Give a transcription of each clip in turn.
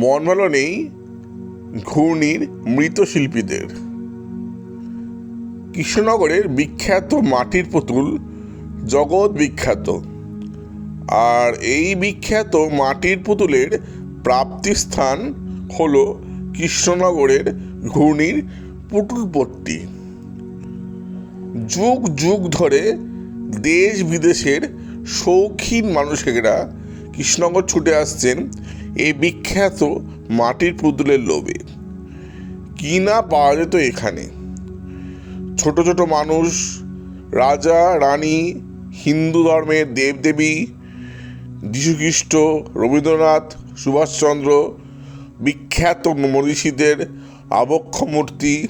মনমালো নেই, ঘূর্ণির মৃৎশিল্পীদের কৃষ্ণনগরের বিখ্যাত মাটির পুতুল জগৎ বিখ্যাত। আর এই বিখ্যাত মাটির পুতুলের প্রাপ্তিস্থান হল কৃষ্ণনগরের ঘূর্ণির পুতুলপট্টি যুগ যুগ ধরে দেশ বিদেশের শৌখিন মানুষেরা কৃষ্ণনগর ছুটে আসছেন এই বিখ্যাত মাটির পুতুলের লোভে। কি না পাওয়া যেত এখানে? ছোট ছোট মানুষ, রাজা, রানী, হিন্দু ধর্মের দেবদেবী যীশুখ্রিস্ট রবীন্দ্রনাথ, সুভাষচন্দ্র, বিখ্যাত মনীষীদের আবক্ষ মূর্তি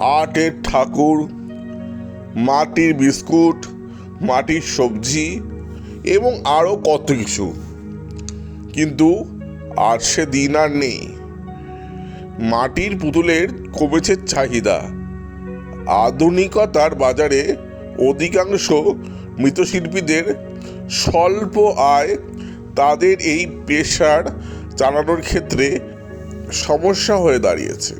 আর্টের ঠাকুর, মাটির বিস্কুট, মাটির সবজি এবং আরও কত কিছু। কিন্তু আর সে দিন আর নেই। মাটির পুতুলের কমেছে চাহিদা। আধুনিকতার বাজারে অধিকাংশ মৃতশিল্পীদের স্বল্প আয়, তাদের এই পেশার চালানোর ক্ষেত্রে সমস্যা হয়ে দাঁড়িয়েছে।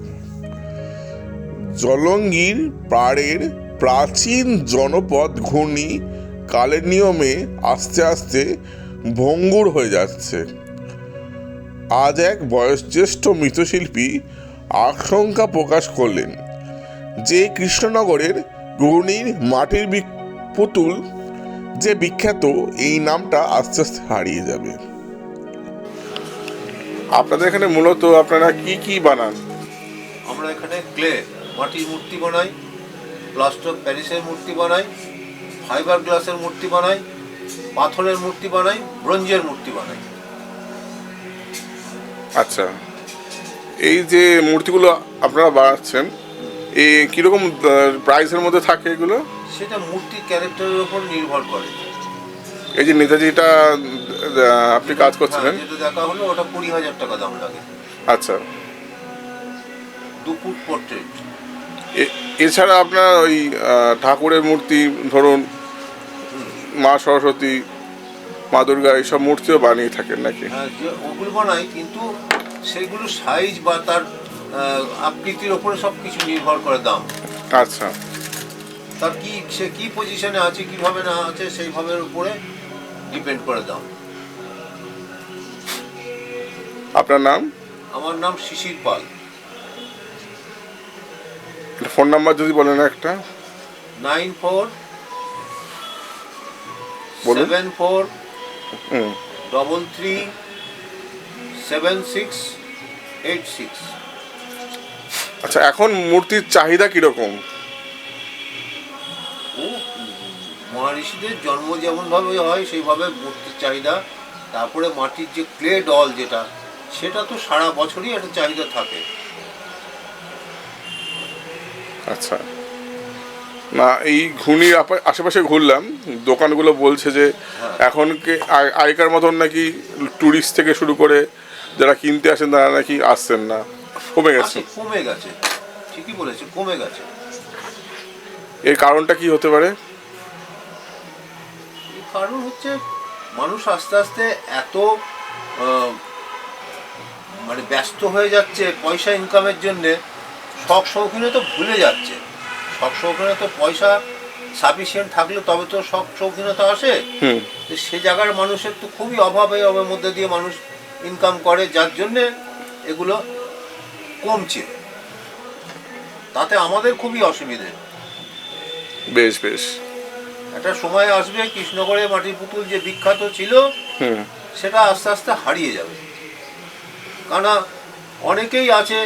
জলঙ্গির পাড়ের প্রাচীন জনপদ ঘূর্ণি কালের নিয়মে আস্তে আস্তে ভঙ্গুর হয়ে যাচ্ছে। আজ এক বয়োজ্যেষ্ঠ মৃৎশিল্পী আশঙ্কা প্রকাশ করলেন যে কৃষ্ণনগরের ঘূর্ণির মাটির পুতুল যে বিখ্যাত, এই নামটা আস্তে আস্তে হারিয়ে যাবে। আপনাদের এখানে মূলত আপনারা কি কি বানান? আমরা এখানে ক্লে, মাটির মূর্তি বানাই, প্লাস্টার প্যারিসের মূর্তি বানাই, ফাইবার গ্লাসের মূর্তি বানাই পাথরের মূর্তি বানাই ব্রোঞ্জের মূর্তি বানাই। আচ্ছা এই যে মূর্তিগুলো আপনারা বানাচ্ছেন এই কীরকম প্রাইসের মধ্যে থাকে এগুলো? সেটা মূর্তির ক্যারেক্টারের উপর নির্ভর করে। এই যে নেতাজিটা আপনি কাজ করছিলেন। হ্যাঁ, যেটা দেখা হলো ওটা কুড়ি হাজার টাকা দাম লাগে। আচ্ছা। দু ফুট পোর্ট্রেট এছাড়া আপনার ওই ঠাকুরের মূর্তি ধরুন মা সরস্বতী মা দুর্গা এইসব মূর্তিও বানিয়ে থাকেন নাকি? হ্যাঁ ওগুলো বানাই কিন্তু সেগুলো সাইজ বা তার আকৃতির ওপরে সব কিছু নির্ভর করে দাম। আচ্ছা। তার কি সে কি পজিশনে আছে কীভাবে না আছে সেইভাবে উপরে ডিপেন্ড করে দাম। আপনার নাম? আমার নাম শিশির পাল। ফোন নাম্বার যদি বলেন একটা। Nine four. Seven four double three seven six eight six আচ্ছা এখন মূর্তির চাহিদা কীরকম? মহারিষিদের জন্ম যেমনভাবে হয় সেইভাবে মূর্তির চাহিদা। তারপরে মাটির যে ক্লে ডল যেটা সেটা তো সারা বছরই একটা চাহিদা থাকে। আচ্ছা। না এই ঘূর্ণির আশেপাশে ঘুরলাম দোকানগুলো বলছে যে। এখন আগেকার মতন নাকি ট্যুরিস্ট থেকে শুরু করে যারা কিনতে আসেন তারা নাকি আসছেন না কমে গেছে। কমে গেছে ঠিকই বলেছে কমে গেছে। এর কারণটা কি হতে পারে? কারণ হচ্ছে মানুষ আস্তে আস্তে এত মানে ব্যস্ত হয়ে যাচ্ছে পয়সা ইনকামের জন্যে শখ শৌখিনে তো ভুলে যাচ্ছে। শখ শৌখিনে তো পয়সা সাফিসিয়েন্ট থাকলে তবে তো শখ শৌখিনতা আসে। সে জায়গার মানুষের তো খুবই অভাব এই অভাবের মধ্যে দিয়ে মানুষ ইনকাম করে যার জন্যে এগুলো কমছে। তাতে আমাদের খুবই অসুবিধে। বেশ বেশ। একটা সময় আসবে কৃষ্ণগড়ে মাটির পুতুল যে বিখ্যাত ছিল হুম। সেটা আস্তে আস্তে হারিয়ে যাবে। কেননা অনেকেই আছে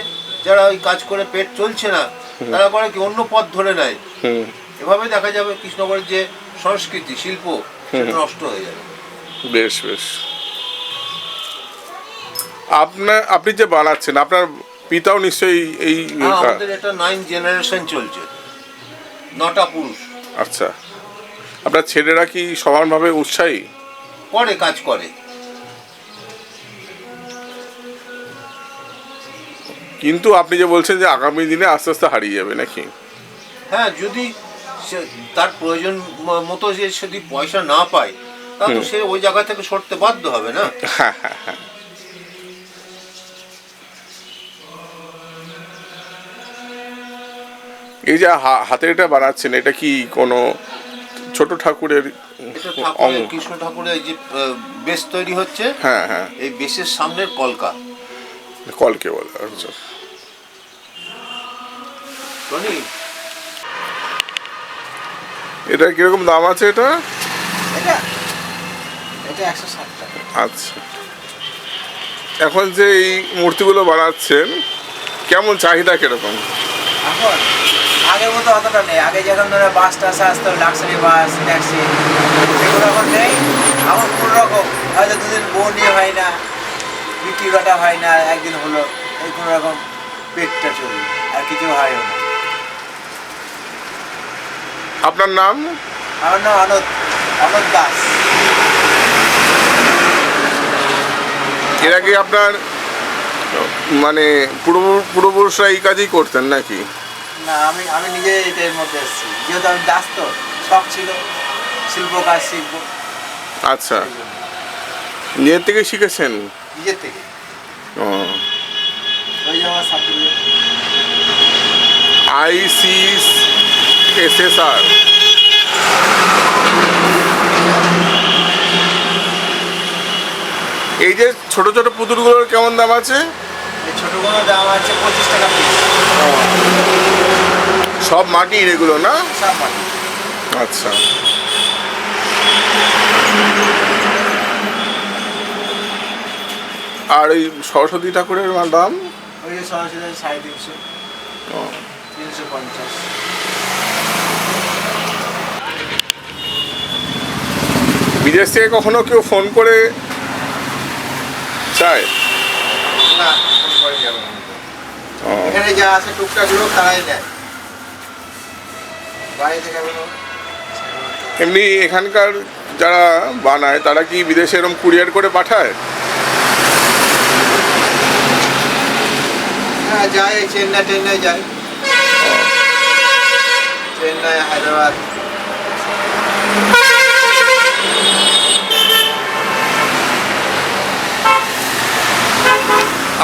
যারা ওই কাজ করে পেট চলছে না তারা করে কি অন্য পথ ধরে নেয়। এভাবে দেখা যাবে কৃষ্ণগড়ের যে সংস্কৃতি শিল্প সেটা নষ্ট হয়ে যাবে। বেশ বেশ। আপনার আপনি যে বানাচ্ছেন আপনার পিতাও নিশ্চয়ই এই হ্যাঁ, আমাদের এটা নাইন জেনারেশন চলছে। নটা পুরুষ। আচ্ছা। আপনার ছেলেরা কি সমানভাবে উৎসাহী? করে কাজ করে। কিন্তু আপনি যে বলছেন যে আগামী দিনে আস্তে আস্তে হারিয়ে যাবে নাকি? হ্যাঁ যদি তার প্রয়োজন মতো যে যদি পয়সা না পায় তা তো সে ওই জায়গা থেকে সরতে বাধ্য হবে না? হ্যাঁ, হ্যাঁ, হ্যাঁ। এই যে হাতের এটা বানাচ্ছেন এটা কি কোনো ছোট ঠাকুরের কৃষ্ণ ঠাকুরের যে বেশ তৈরি হচ্ছে হ্যাঁ হ্যাঁ। এই বেশের সামনের কলকা। কলকে বলে আচ্ছা। এটা কীরকম দাম আছে এটা? এটা এটা একশো ষাট টাকা। আচ্ছা। এখন যে এই মূর্তিগুলো বানাচ্ছেন কেমন চাহিদা কীরকম? এখন আগের মতো অতটা নেই। আগে যেরকম ধরো বাস টাস আসতো লাক্সারি বাস ট্যাক্সি সেগুলো এখন নেই। এখন কোনো রকম। হয়তো দুদিন বউ নিয়ে হয় না বিক্রি হয় না একদিন হলো এই কোনো রকম পেটটা চলবে। আর কিছু হয়ও না। আপনার নাম? আমার নাম অনদ অনদ দাস। এর আগে আপনার মানে পূর্ব পূর্বপুরুষরা এই কাজই করতেন নাকি? না আমি আমি নিজে এটার মধ্যে এসেছি। যেহেতু আমি দাস তো শখ ছিল শিল্প কাজ শিখব। আচ্ছা। নিজের থেকে শিখেছেন? নিজের থেকে। ও। ওই যে আমার সার্টিফিকেট আইসি আর এই যে ছোট ছোট পুতুলগুলোর কেমন দাম আছে? দাম আছে পঁচিশ টাকা সব মাটির এগুলো না? সব মাটি আচ্ছা। আর ওই সরস্বতী ঠাকুরের দাম? ওই সরাসরি সাড়ে তিনশো। তিনশো পঞ্চাশ। বিদেশ থেকে কখনো কেউ ফোন করে চায়? না এখানে যা আছে টুকটাক লোক তারাই নেয়। বাইরে থেকে এমনি এখানকার যারা বানায় তারা কি বিদেশে এরকম কুরিয়ার করে পাঠায়? হ্যাঁ যায় চেন্নাই টেন্নাই যায়। চেন্নাই হায়দ্রাবাদ।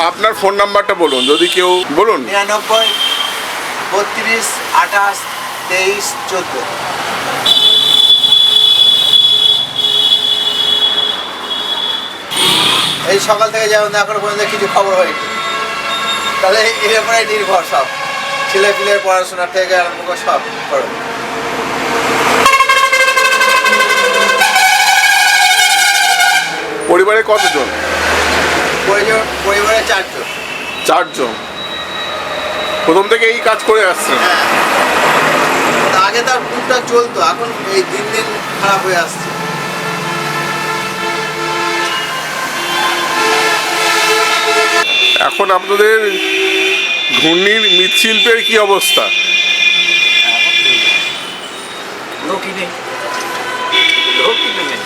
আপনার ফোন নাম্বারটা বলুন যদি কেউ বলুন। নিরানব্বই বত্রিশ আঠাশ তেইশ চোদ্দ। এই সকাল থেকে যেমন এখনও পর্যন্ত কিছু খবর হয়নি। তাহলে এর উপরে নির্ভর সব। ছেলে পিলের পড়াশোনা থেকে আরম্ভ করে সব খরচ পরিবারে কতজন? পরিজন চারজন। চারজন। প্রথম থেকে এই কাজ করে আসছেন। হ্যাঁ। তা আগে তার টুকটাক চলতো এখন এই দিন দিন খারাপ হয়ে আসছে। এখন আপনাদের ঘূর্ণির মৃৎশিল্পের কি অবস্থা? লোকই নেই। লোক নেই।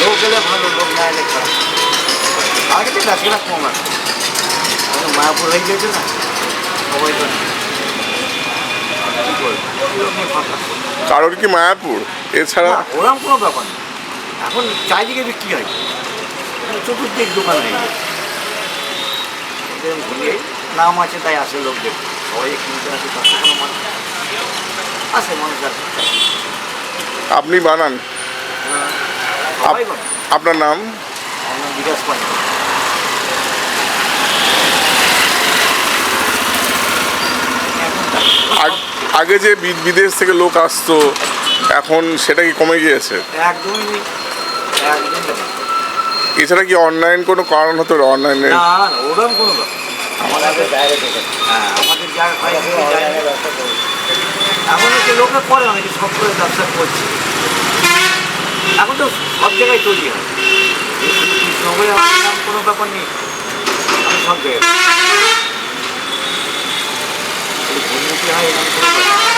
লোক এলে ভালো লোক না এলে খারাপ। আগে তো গাছগুলা কম আছে মায়াপুর হয়ে গেছে না। সবাই তো নেই। কারোর কি মায়াপুর? এছাড়া না, ওরম কোনো ব্যাপার না। এখন চারিদিকে বিক্রি হয়? চতুর্দিক দোকান নেই। নাম আছে তাই আসে লোক দেখতে সবাই কিনতে আসে তার কোনো মানুষ আসে মানুষ আসে আপনি বানান। আপনার নাম? বিকাশ পাই আগ- যে বিদেশ থেকে লোক আসতো এখন সেটা কি কমে গিয়েছে? একদমই নেই। এছাড়া কি অনলাইন কোনো কারণ হতো অনলাইনে না না ওরকম কোনো আমাদের হ্যাঁ আমাদের। এখন হচ্ছে লোকে করে অনেকে সব করে ব্যবসা করছে। এখন তো সব জায়গায় তৈরি হয় কৃষ্ণগড়ে আমার নাম কোনো ব্যাপার নেই আমি সব জায়গায়